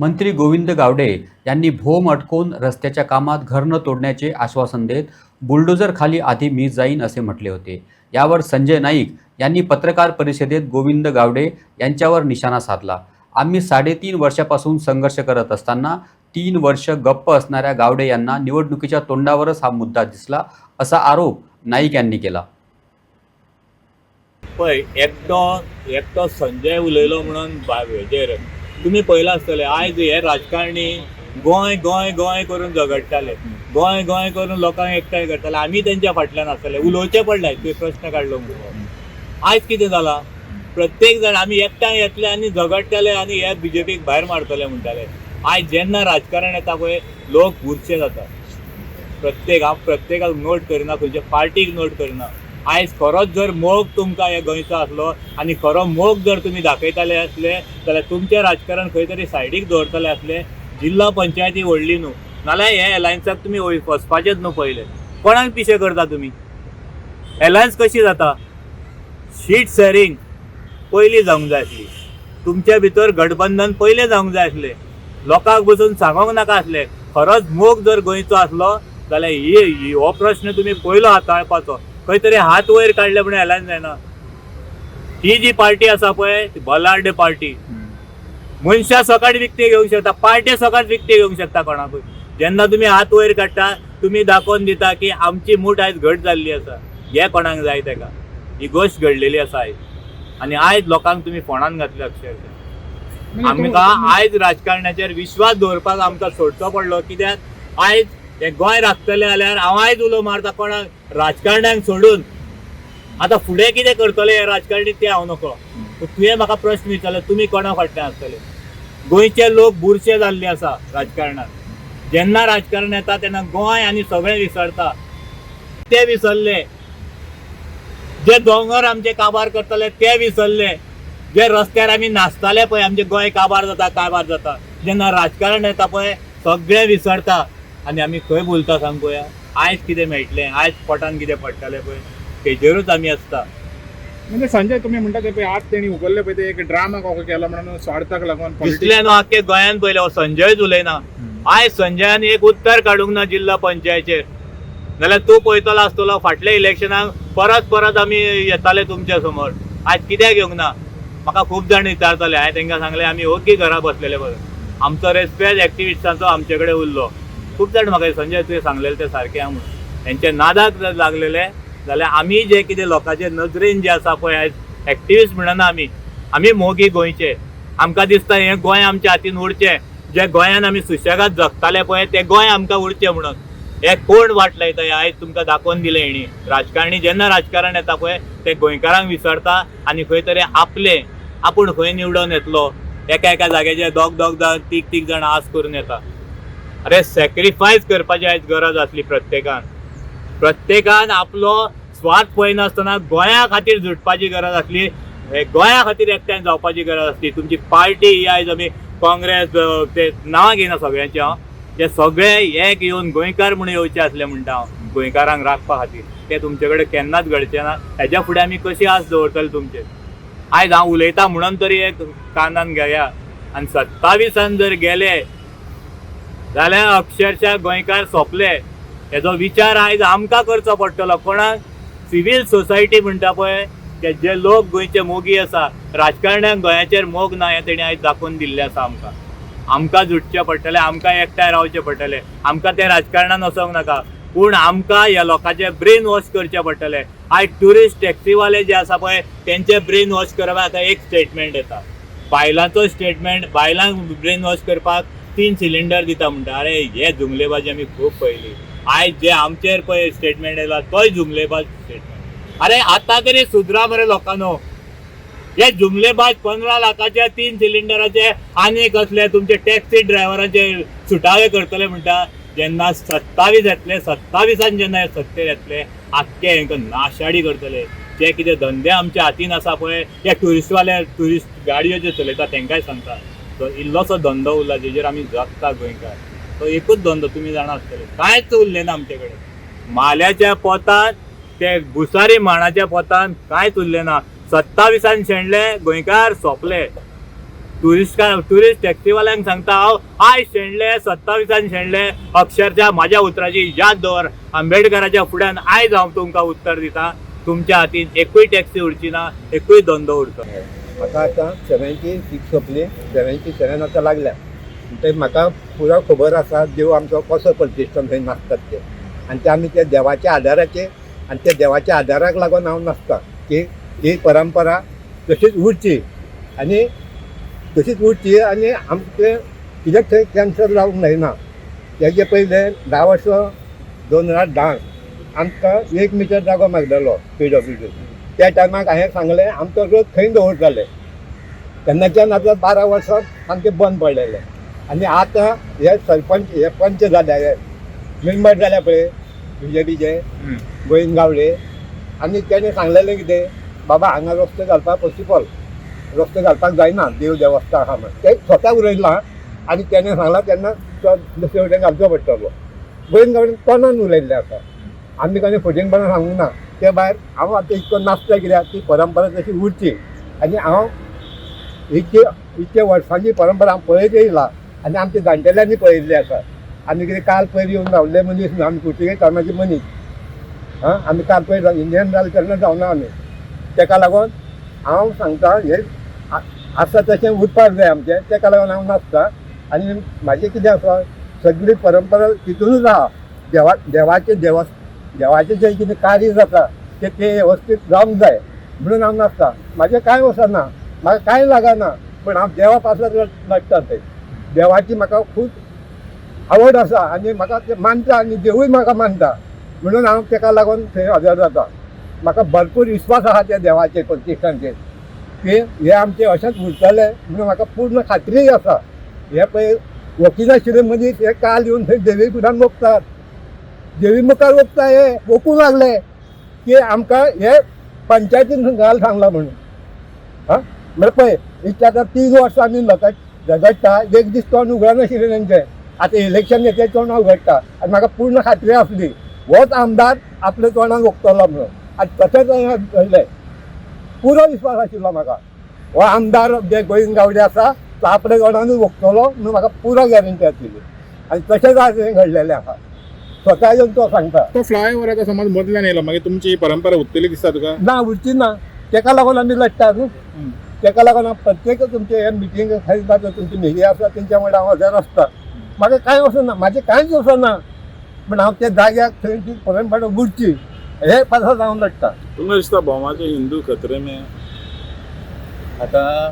मंत्री गोविंद गावडे यांनी भोम अटकवून रस्त्याच्या कामात घर न तोडण्याचे आश्वासन देत बुलडोझर खाली आधी मी जाईन असे म्हटले होते. यावर संजय नाईक यांनी पत्रकार परिषदेत गोविंद गावडे यांच्यावर निशाणा साधला. आम्ही साडेतीन वर्षापासून संघर्ष करत असताना तीन वर्ष गप्प असणाऱ्या गावडे यांना निवडणुकीच्या तोंडावरच हा मुद्दा दिसला असा आरोप नाईक यांनी केला. पळय एकटो एकटो संजय उलयलो म्हणून हेजेर तुमी पळयलां आसतलें आयज हे राजकारणी गोंय गोंय गोंय करून झगडटाले गोंय गोंय करून लोकांक एकठांय करताले. आमी तेंच्या फाटल्यान आसतले उलोवचें पडलें तुवें प्रश्न काडलो म्हणून. आयज कितें जालां प्रत्येक जाण आमी एकठांय येतले आनी झगडटले आनी हे बीजेपीक भायर मारतले म्हणटाले आयज जेन्ना राजकारण येता पळय लोक उरचे जाता प्रत्येक हांव प्रत्येकाक नोट करिना खंयच्या पार्टीक नोट करिना. आयज खरोच जर मोग तुमकां हे गोंयचो आसलो आनी खरो मोग जर तुमी दाखयताले आसले जाल्यार तुमचें राजकारण खंय तरी सायडीक दवरतले आसले जिल्लो पंचायती व्हडली न्हू. नाल्यार हे एलायन्साक तुमी वय- वचपाचेच न्हू पयले कोणाक पिशे करता तुमी? एलायन्स कशी जाता? शीट शेअरिंग पयलीं जावंक जाय आसली. तुमच्या भितर गठबंधन पयलें जावंक जाय आसलें. लोकांक बसून सांगोंक नाका आसलें. खरोच मोग जर गोंयचो आसलो जाल्यार ही ही- हो प्रश्न तुमी पयलो हाताळपाचो. खंय तरी हात वयर काडले म्हणून एलायन्स जायना ही जी पार्टी आसा पळय ती बलाढ्य पार्टी. मनशां सकाळ विकते घेवंक शकता पार्टी सकाळ विकते घेवंक शकता कोणाकूय जेन्ना तुमी हात वयर काडटा तुमी दाखोवन दिता की आमची मूठ आयज घट जाल्ली आसा हे कोणाक जाय तेका. ही गोश्ट घडलेली आसा आयज आनी आयज लोकांक तुमी फोंडान घातले अक्षरशः. आमकां आयज राजकारणाचेर विश्वास दवरपाक आमकां सोडचो पडलो. कित्याक? आयज हे गोंय राखतले जाल्यार हांव आयज उलो मारता कोणाक राजकारण्यांक सोडून आतां फुडें कितें करतले हे राजकारणी ते हांव नकळो. पूण तुवें म्हाका प्रश्न विचारलो तुमी कोणा फाटल्यान आसतले गोंयचे लोक बुरशे जाल्ले आसा राजकारणांत. जेन्ना राजकारण येता तेन्ना गोंय आनी सगळें विसरता. ते विसरले. जे दोंगर आमचे काबार करतले ते विसरले. जे रस्त्यार आमी नाचताले पळय आमचे गोंय काबार जाता काबार जाता. जेन्ना राजकारण येता पळय सगळें विसरता. आनी आमी खंय बोलता सांग आयज कितें मेळटलें? आयज पोटान कितें पडटलें पळय? तेजेरूच आमी आसता. म्हणजे संजय तुम्ही म्हणता ते पळय आज तेणी उगरले पळय ते एक ड्रामा कसो केलो म्हणून स्वार्थाक लागून दिसले न्हू आख्खे गोंयान पयले संजयच उलयना आयज संजयान एक उत्तर काडूंक ना जिल्हा पंचायतीचेर. जाल्यार तूं पळयतलो आसतलो फाटल्या इलेक्शनाक परत परत आमी येताले तुमच्यासमोर. आयज कित्याक येवंक ना? म्हाका खूब जाण विचारताले. हांवें तांकां सांगलें आमी ओगी घरा बसलेले बरें आमचो रेस्पेक्ट एक्टिविस्टांचो आमचे कडेन उरलो. खूब जाण म्हाका संजय तुवें सांगलेलें तें सारकें आहा म्हणून. हेंचे नादाक जर लागलेले जाल्यार आमी जे कितें लोकांचे नजरेन जे आसा पळय आयज एक्टिविस्ट म्हणना आमी आमी मोगी गोंयचे. आमकां दिसता हें गोंय आमच्या हातीन उरचें जे गोंयान आमी सुशेगाद जगताले पळय तें गोंय आमकां उरचें म्हणून. हे कोण वाट लायता हे आयज तुमकां दाखोवन दिलें हेणी राजकारणी जेन्ना राजकारण येता पळय ते गोंयकारांक विसरता आनी खंय तरी आपले आपूण खंय निवडून येतलो. एका एका जाग्याचेर दोग दोग जाण तीग तीग जाण आस करून येता. अरे सॅक्रिफायस करपाची आयज गरज आसली प्रत्येकान. प्रत्येकान आपलो स्वार्थ पळयनासतना गोंया खातीर झुटपाची गरज आसली गोंया खातीर एकठांय जावपाची गरज आसली तुमची पार्टी ही आयज आमी काँग्रेस ते नांवां घेयना सगळ्यांचे हांव ते सगळे एक येवन गोंयकार म्हणून येवचे आसले म्हणटा हांव गोंयकारांक राखपा खातीर. ते तुमचे कडेन केन्नाच घडचे ना. हेज्या फुडें आमी कशी आस दवरतले तुमचे? आयज हांव उलयता म्हणून तरी एक कानान घेया आनी सत्तावीसान जर गेले जाल्यार अक्षरशः गोंयकार सोंपले. हेजो विचार आयज आमकां करचो पडटलो. कोणाक? सिवील सोसायटी म्हणटा पळय ते जे लोक गोंयचे मोगी आसा राजकारण्यांक गोंयाचेर मोग ना हें तेणी आयज दाखोवन दिल्लें आसा आमकां. आमकां जुटचें पडटलें आमकां एकठांय रावचें पडटलें. आमकां ते राजकारणान वचोंक नाका. पूण आमकां ह्या लोकांचे ब्रेन वॉश करचें पडटलें. आयज ट्युरिस्ट टॅक्सीवाले जे आसा पळय तेंचे ब्रेन वॉश करपाक आतां एक स्टेटमेंट येता. बायलांचो स्टेटमेंट बायलांक ब्रेन वॉश करपाक तीन सिलिंडर दिता म्हणटा. अरे हे जुमलेबाजी आमी खूब पयली. आयज जे आमचेर पळय स्टेटमेंट येयला तोय जुमलेबाज स्टेटमेंट अरे आतां तरी सुधरा मरे लोकांनो. हे जुमलेबाज पंदरा लाखाचे तीन सिलिंडराचे आनी कसले तुमचे टॅक्सी ड्रायव्हराचे सुटावे करतले म्हणटा जेन्ना सत्तावीस येतले सत्तावीसान जेन्ना सत्तेर येतले आख्खे हेंकां नाशाडी करतले. जे कितें धंदे आमच्या हातीन आसा पळय ते ट्युरिस्टवाले ट्युरिस्ट गाडयो ज्यो चलयता तेंकाय सांगता इल्लोसो धंदो उरला जेजेर आमी जगता गोंयकार तो एकूच धंदो तुमी जाणा आसतले. कांयच उरलें ना आमचे कडेन माल्याच्या पोतान ते भुसारी माणाच्या पोतान कांयच उरलें ना? सत्तावीसान शेणले गोंयकार सोंपले. टुरिस्ट टुरिस्ट टॅक्सीवाल्यांक सांगता हांव आयज शेणले सत्तावीसान शेणले. अक्षरशः म्हाज्या उतराची याद दवर आंबेडकराच्या फुड्यान आयज हांव तुमकां उत्तर दिता. तुमच्या हातीन एकूय टॅक्सी उरची ना एकूय धंदो उरचो. म्हाका आतां सेव्हन्टी सिक्स सोंपली सेव्हन्टी सेवन आतां लागल्या. ते म्हाका पुरो खबर आसा देव आमचो कसो प्रतिश्ठम थंय नासतात ते आनी ते आमी त्या देवाच्या आदाराचे आनी त्या देवाच्या आदाराक लागून हांव नासता की ही परंपरा तशीच उरची. आनी तशीच उरची आनी आमचें कित्याक थंय कॅन्सर जावंक जायना तेजे पयले धा वर्सां दोन हजार धांक आमकां एक मिटर जागो मागलेलो पी डब्ल्यू डी त्या टायमाक हांवें सांगलें आमचो रोज थंय दवरताले तेन्नाच्यान आतां बारा वर्सां सामकें बंद पडलेलें. आनी आतां हे सरपंच हे पंच जाल्या हे मेंबर जाल्या पळय बी जे पीचे गोविंद गावडे आनी तेणें सांगलेलें कितें? बाबा हांगा रस्तो घालपाक पॉसिबल रस्तो घालपाक जायना देव देवस्थान आहा म्हण. ते स्वता उलयलां आनी तेणें सांगलां तेन्ना तो दुसरे कडेन घालचो पडटलो. गोविंद गावडे तोंडान उलयल्लें आसा आमी कोणें फुटींगपणां सांगूंक ना. ते भायर हांव आतां इतको नाचता कित्याक ती परंपरा तशी उरची. आनी हांव इतके इतके वर्सांची परंपरा हांव पळयत येयला आनी आमच्या जाण्टेल्यांनी पळयल्ली आसा आमी कितें काल पयर येवन रावल्ले मनीस न्हू आमी पुर्तुगेज धर्माचे मनीस आं आमी काल पयर इंडियन जाले तेन्ना जावना आमी तेका लागून हांव सांगता हे आसा तशें उरपाक जाय आमचें. तेका लागून हांव नाचता. आनी म्हाजें कितें आसा सगळी परंपरा तितूनच आहा देवा देवाचें देव देवाचें जें कितें कार्य जाता? तें तें वेवस्थीत जावंक जाय. म्हणून हांव नाचता म्हाजें कांय वचना म्हाका कांय लागना पूण हांव देवा पासत नाचता थंय देवाची म्हाका खूब आवड आसा आनी म्हाका तें मानता आनी देवूय म्हाका मानता. म्हणून हांव तेका लागून थंय हजर जाता. म्हाका भरपूर विस्वास आहा त्या देवाचेर प्रतिश्ठांचेर की हे आमचे अशेंच उरतले. म्हणून म्हाका पूर्ण खात्रीय आसा. हे पळय वकिला मनीस हे काल येवन थंय देवी फुड्यान मोगतात देवी मुखार वचता हे ओकूं लागले की आमकां हे पंचायतीन घाल सांगला म्हणून. आं म्हळ्यार पळय इतले आतां तीन वर्सां आमी लोकां झगडटा एक दीस तोंड उगडनाशिल्लें तेंचें आतां इलेक्शन घेतलें तोंड उगडटा आनी म्हाका पूर्ण खात्री आसली होच आमदार आपल्या तोंडाक ओंकतलो म्हणून. आनी तशेंच हांवें घडलें पुरो विस्वास आशिल्लो म्हाका हो आमदार जे गोविंद गावडे आसा तो आपल्या तोंडानूच ओंकतलो म्हणून म्हाका पुरो गॅरंटी आशिल्ली आनी तशेंच आज हें घडलेलें आसा स्वता येवन तो सांगता. तो फ्लायओव्हर आतां समज बदल्यान येयलो मागीर तुमची ही परंपरा उरतली दिसता तुका ना उरची ना. तेका लागून आमी न्हू तेका लागून हांव प्रत्येक तुमचे हे मिटींग खायता तुमची मिडिया आसा तेंच्या वांगडा हांव हजर आसता म्हाका कांय वचना म्हाजें कांयच वचना पूण हांव त्या जाग्याक थंय ती परंपरा उरची. हे पासत हांव लढटा तुम्हें दिसता भोवमाचे हिंदू खतरे में. आता